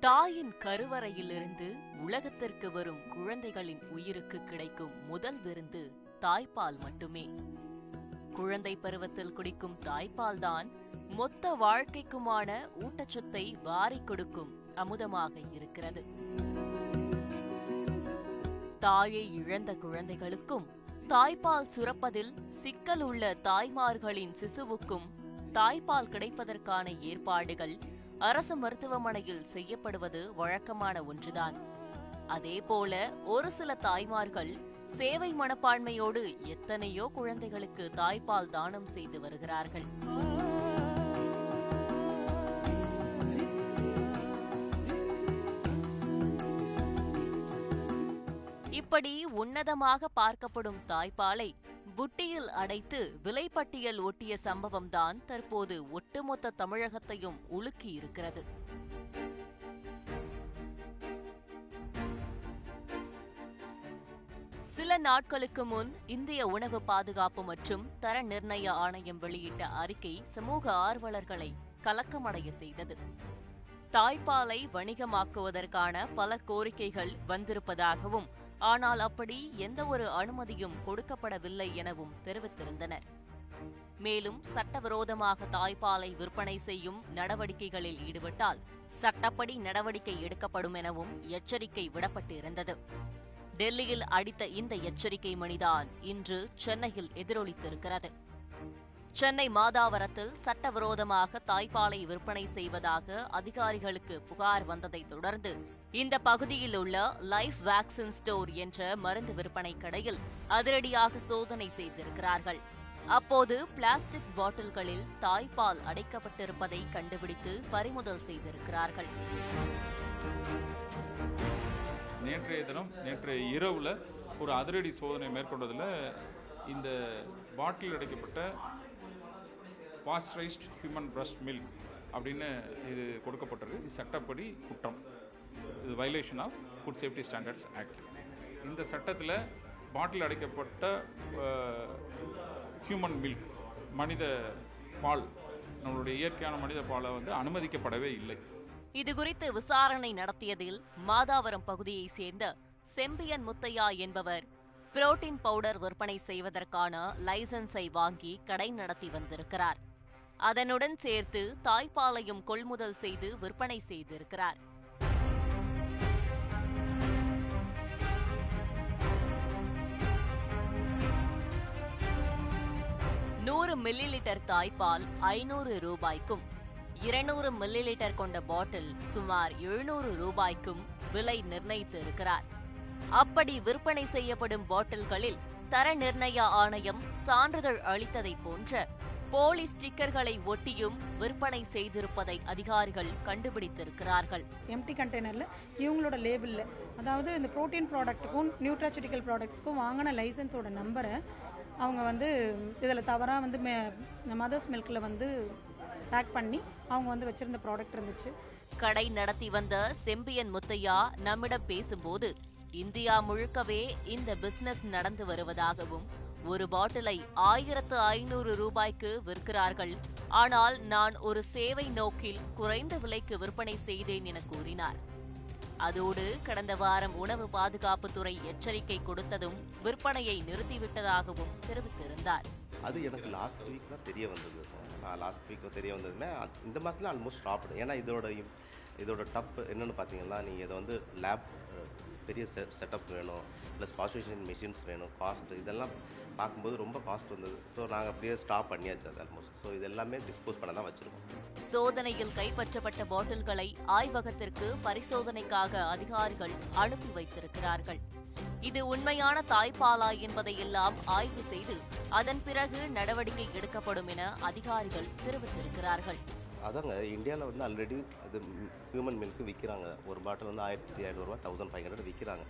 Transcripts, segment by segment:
தாயின் கருவறையிலிருந்து உலகத்திற்கு வரும் குழந்தைகளின் உயிருக்கு கிடைக்கும் முதல் விருந்து தாய்ப்பால் மட்டுமே. குழந்தை பருவத்தில் குடிக்கும் தாய்ப்பால்தான் மொத்த வாழ்க்கைக்குமான ஊட்டச்சத்தை வாரிக் கொடுக்கும் அமுதமாக இருக்கிறது. தாயை இழந்த குழந்தைகளுக்கும் தாய்ப்பால் சுரப்பதில் சிக்கல் உள்ள தாய்மார்களின் சிசுவுக்கும் தாய்ப்பால் கிடைப்பதற்கான ஏற்பாடுகள் அரசு மருத்துவமனையில் செய்யப்படுவது வழக்கமான ஒன்றுதான். அதேபோல ஒரு சில தாய்மார்கள் சேவை மனப்பான்மையோடு எத்தனையோ குழந்தைகளுக்கு தாய்ப்பால் தானம் செய்து வருகிறார்கள். இப்படி உன்னதமாக பார்க்கப்படும் தாய்ப்பாலை புட்டியில் அடைத்து விலைப்பட்டியல் ஒட்டிய சம்பவம்தான் தற்போது ஒட்டுமொத்த தமிழகத்தையும் உலுக்கி இருக்கிறது சில நாட்களுக்கு முன் இந்திய உணவு பாதுகாப்பு மற்றும் தர நிர்ணய ஆணையம் வெளியிட்ட அறிக்கை சமூக ஆர்வலர்களை கலக்கமடைய செய்தது. தாய்ப்பாலை வணிகமாக்குவதற்கான பல கோரிக்கைகள் வந்திருப்பதாகவும் ஆனால் அப்படி எந்த ஒரு அனுமதியும் கொடுக்கப்படவில்லை எனவும் தெரிவித்திருந்தனர். மேலும் சட்டவிரோதமாக தாய்ப்பாலை விற்பனை செய்யும் நடவடிக்கைகளில் ஈடுபட்டால் சட்டப்படி நடவடிக்கை எடுக்கப்படும் எனவும் எச்சரிக்கை விடப்பட்டிருந்தது. டெல்லியில் அடித்த இந்த எச்சரிக்கை மணிதான் இன்று சென்னையில் எதிரொலித்திருக்கிறது. சென்னை மாதாவரத்தில் சட்டவிரோதமாக தாய்ப்பாலை விற்பனை செய்வதாக அதிகாரிகளுக்கு புகார் வந்ததைத் தொடர்ந்து இந்த பகுதியில் உள்ள லைஃப் வேக்சின் ஸ்டோர் என்ற மருந்து விற்பனை கடையில் அதிரடியாக சோதனை செய்திருக்கிறார்கள். அப்போது பிளாஸ்டிக் பாட்டில்களில் தாய்ப்பால் அடைக்கப்பட்டிருப்பதை கண்டுபிடித்து பறிமுதல் செய்திருக்கிறார்கள். நேற்றைய தினம் நேற்றைய இரவில் ஒரு அதிரடி சோதனை மேற்கொண்டதில் இந்த பாட்டில் அடைக்கப்பட்ட பாஸ்டரைஸ்ட் ஹியூமன் பிரஸ்ட் மில்க் அப்படின்னு இது கொடுக்கப்பட்டிருக்கு. இது சட்டப்படி குற்றம். இது violation of food safety standards act இந்த சட்டத்தில் பாட்டில் அடைக்கப்பட்ட ஹியூமன் மில்க் மனித பால் நம்மளுடைய இயற்கையான மனித பாலை வந்து அனுமதிக்கப்படவே இல்லை. இதுகுறித்து விசாரணை நடத்தியதில் மாதாவரம் பகுதியை சேர்ந்த செம்பியன் முத்தையா என்பவர் புரோட்டீன் பவுடர் விற்பனை செய்வதற்கான லைசன்ஸை வாங்கி கடை நடத்தி வந்திருக்கிறார். அதனுடன் சேர்த்து தாய்ப்பாலையும் கொள்முதல் செய்து விற்பனை செய்திருக்கிறார். நூறு மில்லி லிட்டர் தாய்ப்பால் ஐநூறு ரூபாய்க்கும் இருநூறு மில்லி லிட்டர் கொண்ட பாட்டில் சுமார் எழுநூறு ரூபாய்க்கும் விலை நிர்ணயித்து இருக்கிறார் அப்படி விற்பனை செய்யப்படும் பாட்டில்களில் தர நிர்ணய ஆணையம் சான்றிதழ் அளித்ததை போன்ற போலி ஸ்டிக்கர்களை ஒட்டியும் விற்பனை செய்திருப்பதை அதிகாரிகள் கண்டுபிடித்திருக்கிறார்கள். எம்டி கண்டெய்னரில் இவங்களோட லேபிளில் அதாவது இந்த ப்ரோட்டீன் ப்ராடக்ட்டுக்கும் நியூட்ராசிட்டிக்கல் ப்ராடக்ட்ஸ்க்கும் வாங்கின லைசன்ஸோட நம்பரை அவங்க வந்து இதில் தவறாக வந்து மதர்ஸ் மில்கில் வந்து பேக் பண்ணி அவங்க வந்து வச்சுருந்த ப்ராடக்ட் இருந்துச்சு. கடை நடத்தி வந்த செம்பியன் முத்தையா நம்மிடம் பேசும்போது இந்தியா முழுக்கவே இந்த பிசினஸ் நடந்து வருவதாகவும் ஒரு பாட்டிலை ஆயிரத்து ஐநூறு ரூபாய்க்கு விற்கிறார்கள். ஆனால் நான் ஒரு சேவை நோக்கில் குறைந்த விலைக்கு விற்பனை செய்தேன் என கூறினார். அதோடு கடந்த வாரம் உணவு பாதுகாப்புத்துறை எச்சரிக்கை கொடுத்ததும் விற்பனையை நிறுத்திவிட்டதாகவும் தெரிவித்திருந்தார். அது எனக்கு லாஸ்ட் வீக் தான் தெரிய வந்தது. நான் லாஸ்ட் வீக் தெரிய வந்ததுன்னா இந்த மாதத்தில் ஆல்மோஸ்ட் ஸ்டாப் ஏன்னா இதோட இதோட டப் என்னென்னு பார்த்தீங்கன்னா நீங்கள் இதை வந்து லேப் பெரிய செ செட்டப் வேணும் ப்ளஸ் வாஷிங் மிஷின்ஸ் வேணும் காஸ்ட் இதெல்லாம் பார்க்கும்போது ரொம்ப காஸ்ட் வந்தது. ஸோ நாங்கள் அப்படியே ஸ்டாப் பண்ணியாச்சு அது ஆல்மோஸ்ட் ஸோ இது எல்லாமே டிஸ்போஸ் பண்ண தான் வச்சுருக்கோம். சோதனையில் கைப்பற்றப்பட்ட பாட்டில்களை ஆய்வகத்திற்கு பரிசோதனைக்காக அதிகாரிகள் அனுப்பி வைத்திருக்கிறார்கள். இது உண்மையான தாய்ப்பாலா என்பதை எல்லாம் ஆய்வு செய்து அதன் பிறகு நடவடிக்கை எடுக்கப்படும் என அதிகாரிகள் தெரிவித்திருக்கிறார்கள். அதாங்க இந்தியாவில் வந்து ஆல்ரெடி இது ஹியூமன் மில்க் விற்கிறாங்க ஒரு பாட்டில் வந்து ஆயிரத்தி ஐநூறுரூவா தௌசண்ட் ஃபைவ் ஹண்ட்ரட் விற்கிறாங்க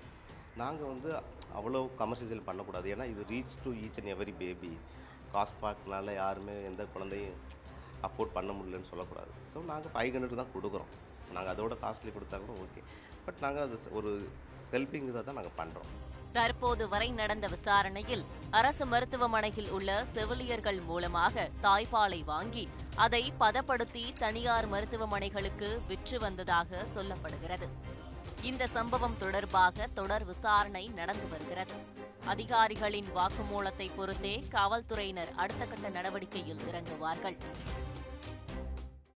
நாங்கள் வந்து அவ்வளோ கமர்ஷியல் பண்ணக்கூடாது. ஏன்னா இது reach to each and every baby cost பார்க்கனால யாருமே எந்த குழந்தையும் அஃபோர்ட் பண்ண முடியலன்னு சொல்லக்கூடாது. ஸோ நாங்கள் ஃபைவ் ஹண்ட்ரட் தான் கொடுக்குறோம். நாங்கள் அதோட காஸ்ட்லி கொடுத்தா கூட ஓகே பட் நாங்கள் அது ஒரு ஹெல்ப்பிங் இதாக தான் நாங்கள் பண்ணுறோம் தற்போது வரை நடந்த விசாரணையில் அரசு மருத்துவமனையில் உள்ள செவிலியர்கள் மூலமாக தாய்ப்பாலை வாங்கி அதை பதப்படுத்தி தனியார் மருத்துவமனைகளுக்கு விற்று வந்ததாக சொல்லப்படுகிறது. இந்த சம்பவம் தொடர்பாக தொடர் விசாரணை நடந்து வருகிறது. அதிகாரிகளின் வாக்குமூலத்தை பொறுத்தே காவல்துறையினர் அடுத்த கட்ட நடவடிக்கையில் இறங்குவார்கள்.